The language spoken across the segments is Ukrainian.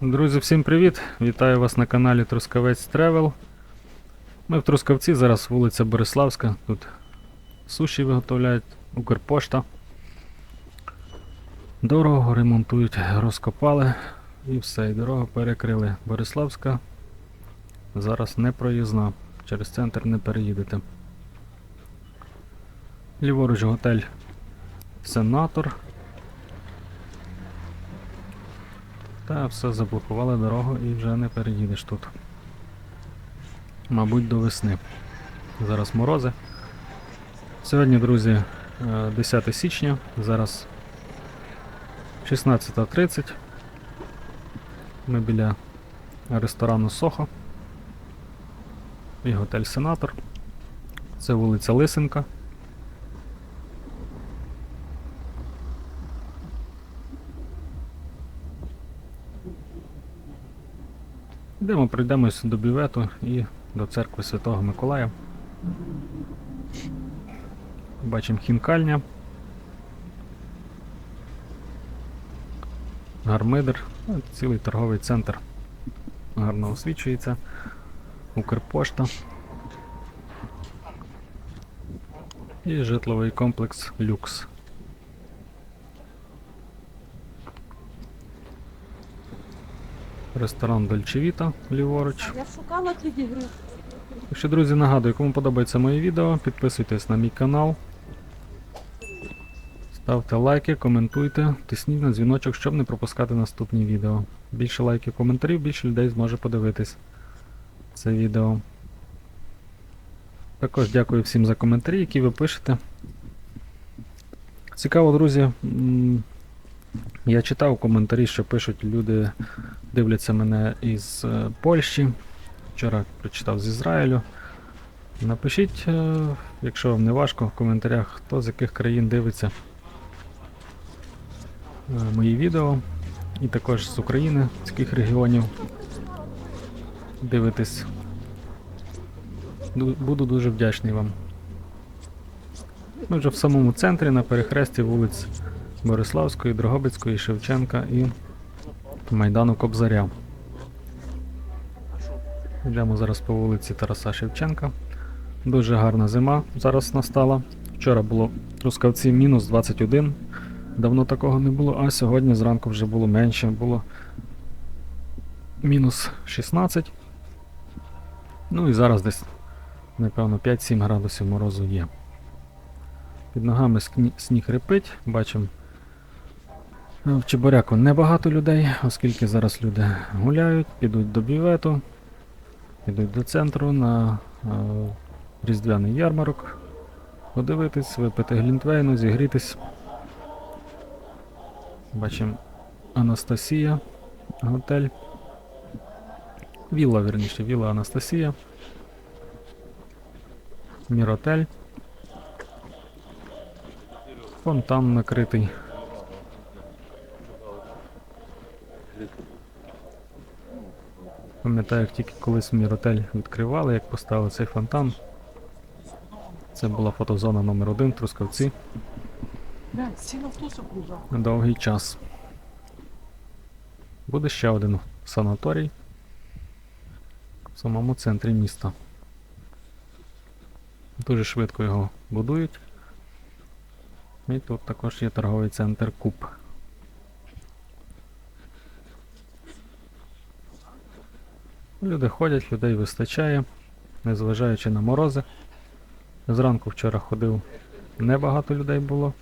Друзі, всім привіт! Вітаю вас на каналі Трускавець Тревел. Ми в Трускавці, зараз вулиця Бориславська. Тут суші виготовляють, Укрпошта. Дорогу ремонтують, розкопали і все, і дорогу перекрили. Бориславська зараз не проїзна. Через центр не переїдете. Ліворуч готель Сенатор. Та все заблокували дорогу і вже не переїдеш тут. Мабуть, до весни. Зараз морози. Сьогодні, друзі, е, 10 січня, зараз 16.30. Ми біля ресторану Сохо і готель Сенатор. Це вулиця Лисенка. Йдемо, пройдемось до бювету і до церкви Святого Миколая. Бачимо хінкальня. Гармидер, цілий торговий центр гарно освічується. Укрпошта. І житловий комплекс Люкс. Ресторан Дольчевіта ліворуч. Я шукала ті ігри. Так що, друзі, нагадую, кому подобається моє відео, підписуйтесь на мій канал. Ставте лайки, коментуйте, тисніть на дзвіночок, щоб не пропускати наступні відео. Більше лайків, коментарів, більше людей зможе подивитись це відео. Також дякую всім за коментарі, які ви пишете. Цікаво, друзі. Я читав коментарі, що пишуть люди, дивляться мене із е, Польщі. Вчора прочитав з Ізраїлю. Напишіть, е, якщо вам не важко, в коментарях, хто з яких країн дивиться е, мої відео. І також з України, з яких регіонів дивитесь. Буду дуже вдячний вам. Ми вже в самому центрі на перехресті вулиць Бориславської, Дрогобицької, Шевченка і Майдану Кобзаря. Йдемо зараз по вулиці Тараса Шевченка. Дуже гарна зима зараз настала. Вчора було в Трускавці мінус 21. Давно такого не було, а сьогодні зранку вже було менше, було мінус 16. Ну і зараз десь, напевно, 5-7 градусів морозу є. Під ногами сніг репить, бачимо. Е, В Чебуряку небагато людей, оскільки зараз люди гуляють, підуть до бювету, Йдуть до центру на е, різдвяний ярмарок. Подивитись, випити глінтвейну, зігрітись. Бачимо Анастасія, готель. Вілла, вірніше, вілла Анастасія. Міротель. Фонтан накритий. Пам'ятаю, як тільки колись Міротель відкривали, як поставили цей фонтан. Це була фотозона номер 1 Трускавці в на довгий час. Буде ще один санаторій в самому центрі міста. Дуже швидко його будують. І тут також є торговий центр Куб. Люди ходять, людей вистачає, незважаючи на морози. Зранку вчора ходив, небагато людей було.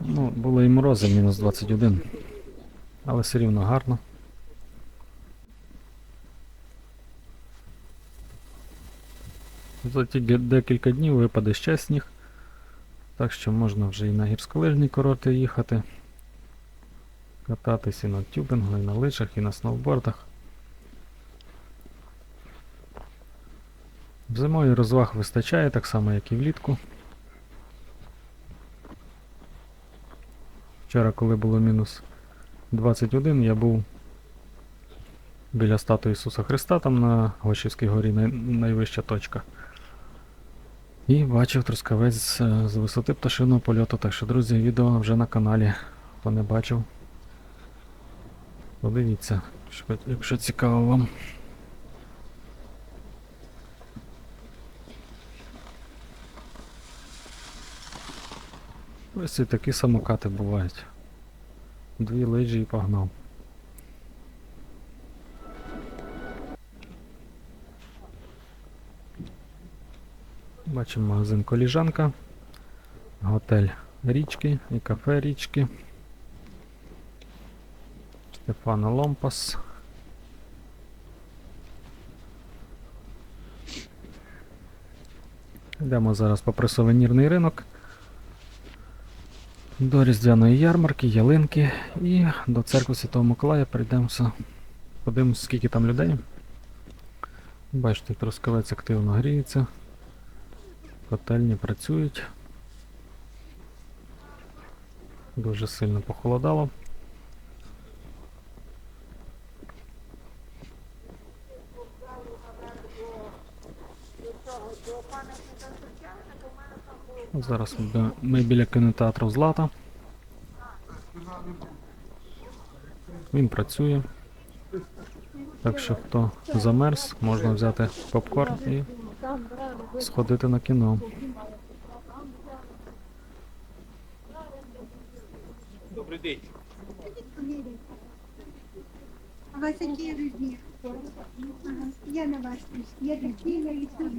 Ну, було і морози, мінус 21. Але все рівно гарно. За ті декілька днів випаде ще сніг. Так що можна вже і на гірськолижні курорти їхати. Кататись і на тюбингу, і на лижах, і на сноубордах. Зимою розваг вистачає, так само як і влітку. Вчора, коли було мінус 21, я був біля статуї Ісуса Христа, там на Гощівській горі, най- найвища точка. І бачив трускавець е, з висоти пташиного польоту. Так що, друзі, відео вже на каналі. Хто не бачив, подивіться. Якщо цікаво вам. Ось і такі самокати бувають. Дві лижі і погнав. Бачимо магазин Коліжанка, готель Річки і кафе Річки. Стефано Ломпас. Йдемо зараз по пресувенірний ринок. До Різдвяної ярмарки, ялинки і до церкви Святого Миколая прийдемося. Подивимося, скільки там людей. Бачите, трускавець активно гріється. Котельні працюють. Дуже сильно похолодало. Зараз ми- ми біля кінотеатру Злата. Він працює. Так що хто замерз, можна взяти попкорн і сходити на кіно. Добрий день. У вас які різні? Я на вас. Я дитина і все.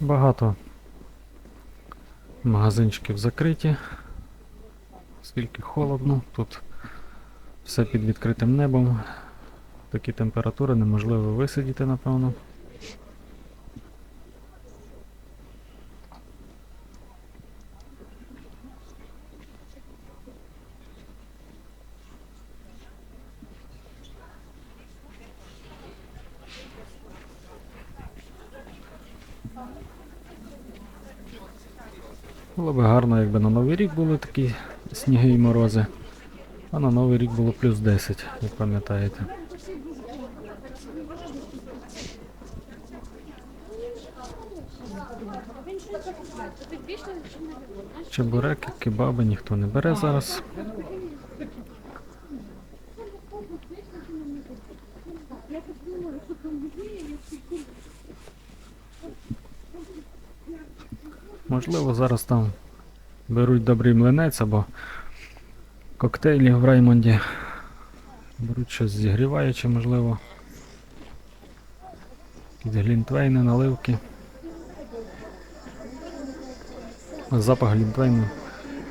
Багато магазинчиків закриті. Скільки холодно, тут все під відкритим небом. Такі температури неможливо висидіти, напевно. Було би гарно, якби на Новий рік були такі сніги і морози. А на Новий рік було плюс 10, як пам'ятаєте. Чебуреки, кебаби ніхто не бере зараз. Можливо, зараз там беруть добрий млинець або коктейлі в Раймонді. Беруть щось зігріваюче, можливо. Якісь глінтвейни, наливки. Запах глінтвейну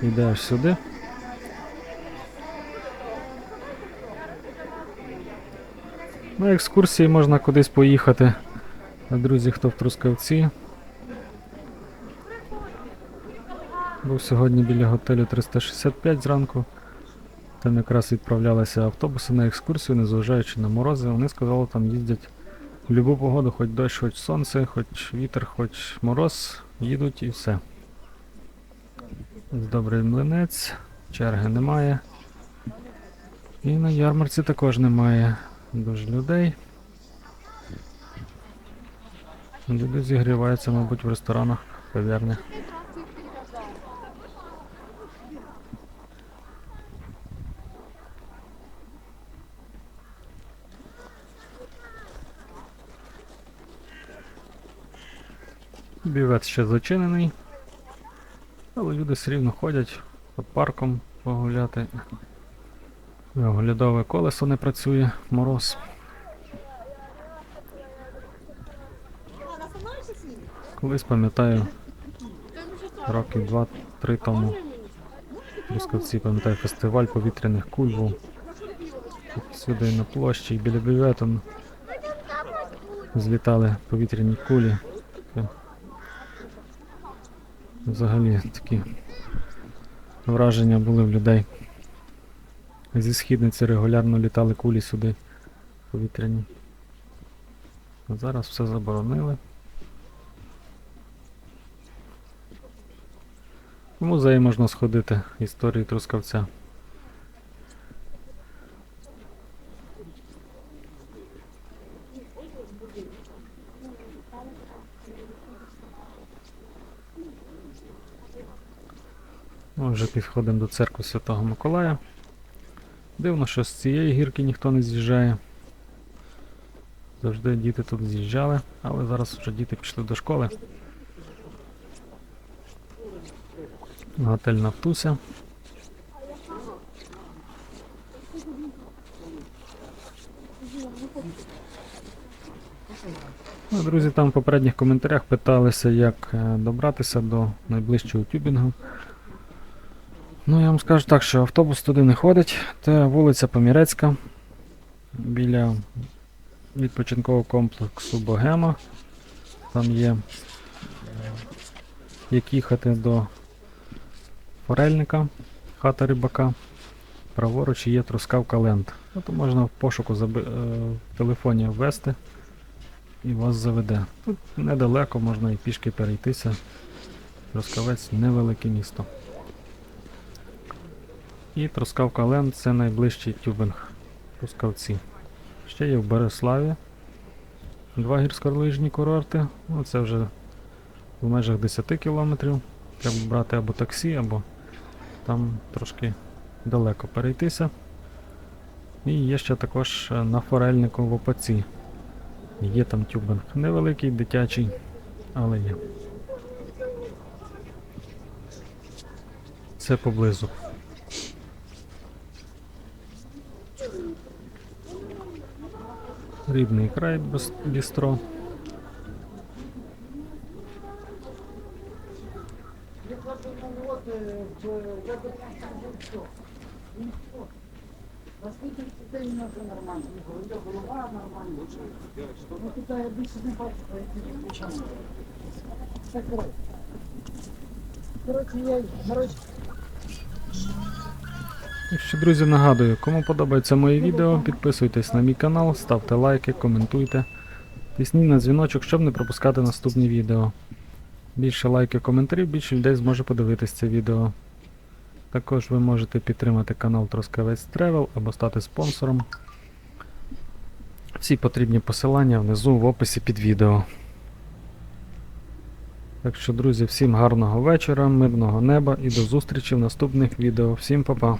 йде аж сюди. На екскурсії можна кудись поїхати. Друзі, хто в Трускавці. Був сьогодні біля готелю 365 зранку. Там якраз відправлялися автобуси на екскурсію, незважаючи на морози. Вони сказали, там їздять в будь-яку погоду, хоч дощ, хоч сонце, хоч вітер, хоч мороз, їдуть і все. Добрий млинець, черги немає. І на ярмарці також немає дуже людей. Люди зігріваються, мабуть, в ресторанах, кав'ярнях. Бівет ще зачинений. Але люди все рівно ходять по парком погуляти. Оглядове колесо не працює, мороз. Колись пам'ятаю, років два-три тому в Трускавці, пам'ятаю, фестиваль повітряних куль був. Сюди на площі біля бювету злітали повітряні кулі. Взагалі такі враження були в людей. Зі східниці регулярно літали кулі сюди повітряні. Зараз все заборонили. В музей можна сходити історії Трускавця. Ми вже підходимо до церкви Святого Миколая. Дивно, що з цієї гірки ніхто не з'їжджає. Завжди діти тут з'їжджали, але зараз вже діти пішли до школи. Готель Нафтуся. Ну, друзі, там в попередніх коментарях питалися, як е, добратися до найближчого тюбінгу. Ну, я вам скажу так, що автобус туди не ходить. Це вулиця Помірецька біля відпочинкового комплексу Богема. Там є, як їхати до Форельника, хата рибака. Праворуч є трускавка Ленд. Ну, то можна в пошуку заби... е, в телефоні ввести і вас заведе. Тут недалеко, можна і пішки перейтися. Трускавець невелике місто. І Трускавка Ленд це найближчий тюбинг Трускавці. Ще є в Береславі. Два гірськолижні курорти. Ну, це вже в межах 10 кілометрів. Треба брати або таксі, або там трошки далеко перейтися. І є ще також е, на форельнику в Опаці. Є там тюбинг. Невеликий, дитячий, але є. Це поблизу. Рибний край бістро. Короче, я, короче, І ще, друзі, нагадую, кому подобається моє відео, підписуйтесь на мій канал, ставте лайки, коментуйте. Тисніть на дзвіночок, щоб не пропускати наступні відео. Більше лайків, коментарів, більше людей зможе подивитись це відео. Також ви можете підтримати канал Троскавець Travel або стати спонсором. Всі потрібні посилання внизу в описі під відео. Так що, друзі, всім гарного вечора, мирного неба і до зустрічі в наступних відео. Всім па-па!